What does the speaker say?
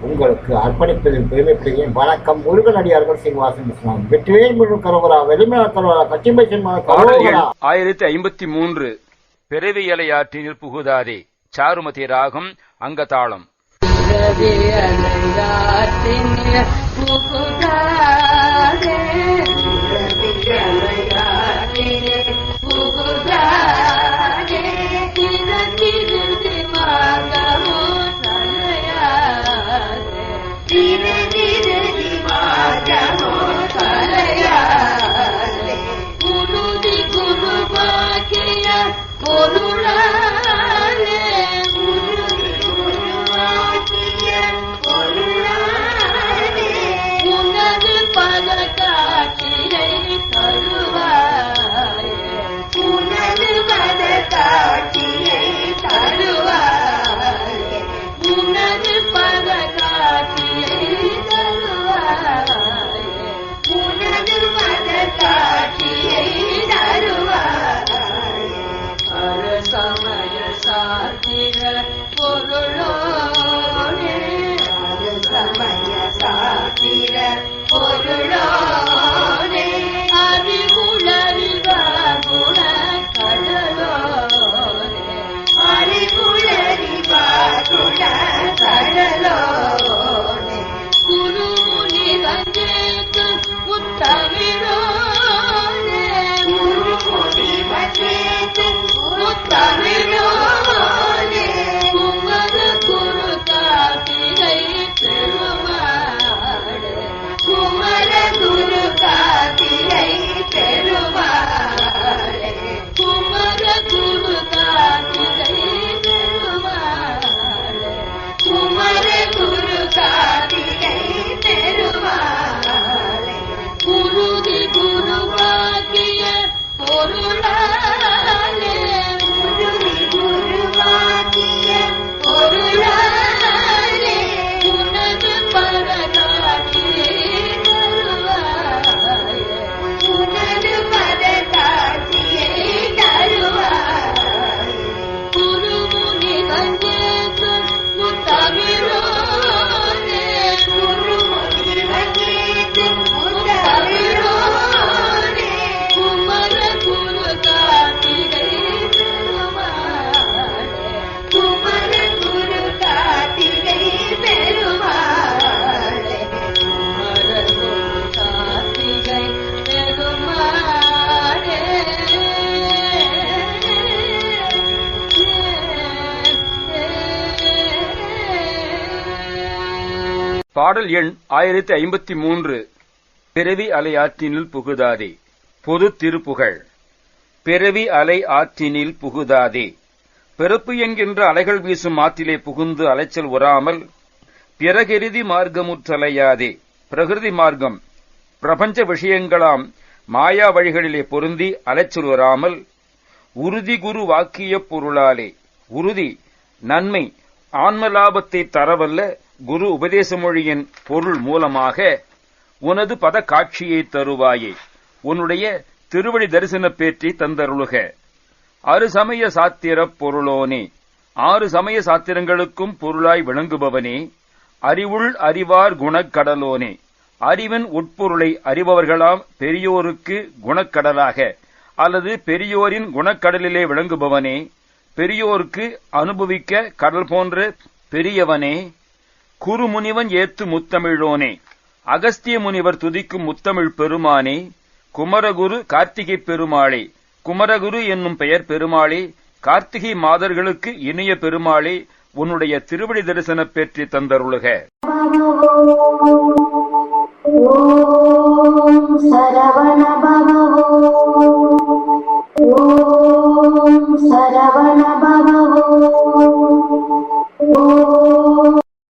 உங்களுக்கு அர்ப்பணிப்பதில் பெருமைப்படுகிறேன் வணக்கம். முருகனடியார்கள் சீனிவாசன் இஸ்லாம் வெற்றிவேல் முழு கரோகரா வெளிமல கரோகரா கச்சிம்பை கரோகரா ஆயிரத்தி ஐம்பத்தி மூன்று பிறவியலையாற்றினில் புகுதாதே சாருமதி ராகம் அங்கதாளம். உனது பாடல் எண் ஆயிரத்தி ஐம்பத்தி மூன்று. பிறவி அலை ஆற்றினில் புகுதாதே. பொது திருப்புகழ். பிறவி அலை ஆற்றினில் புகுதாதே. பிறப்பு என்கின்ற அலைகள் வீசும் ஆற்றிலே புகுந்து அலைச்சல் உறாமல் பிறகெருதி மார்க்கமுற்றலையாதே பிரகிருதி மார்க்கம். பிரபஞ்ச விஷயங்களாம் மாயா வழிகளிலே பொருந்தி அலைச்சல் உறாமல் உறுதி குரு வாக்கிய பொருளாலே. உறுதி நன்மை ஆன்ம லாபத்தை தரவல்ல குரு உபதேச மொழியின் பொருள் மூலமாக உனது பத காட்சியை தருவாயே. உன்னுடைய திருவடி தரிசன பேற்றி தந்தருளுக. அறு சமய சாத்திரப் பொருளோனே. ஆறு சமய சாத்திரங்களுக்கும் பொருளாய் விளங்குபவனே. அறிவுள் அறிவார் குணக்கடலோனே. அறிவின் உட்பொருளை அறிபவர்களாம் பெரியோருக்கு குணக்கடலாக அல்லது பெரியோரின் குணக்கடலிலே விளங்குபவனே. பெரியோருக்கு அனுபவிக்க கடல் போன்ற பெரியவனே. குருமுனிவன் ஏத்து முத்தமிழோனே. அகஸ்திய முனிவர் துதிக்கும் முத்தமிழ் பெருமானே குமரகுரு கார்த்திகை பெருமாளே குமரகுரு என்னும் பெயர் பெருமாளே கார்த்திகை மாதர்களுக்கு இனிய பெருமாளே உன்னுடைய திருவடி தரிசன பெற்றி தந்தருளுக. ஓம் சரவண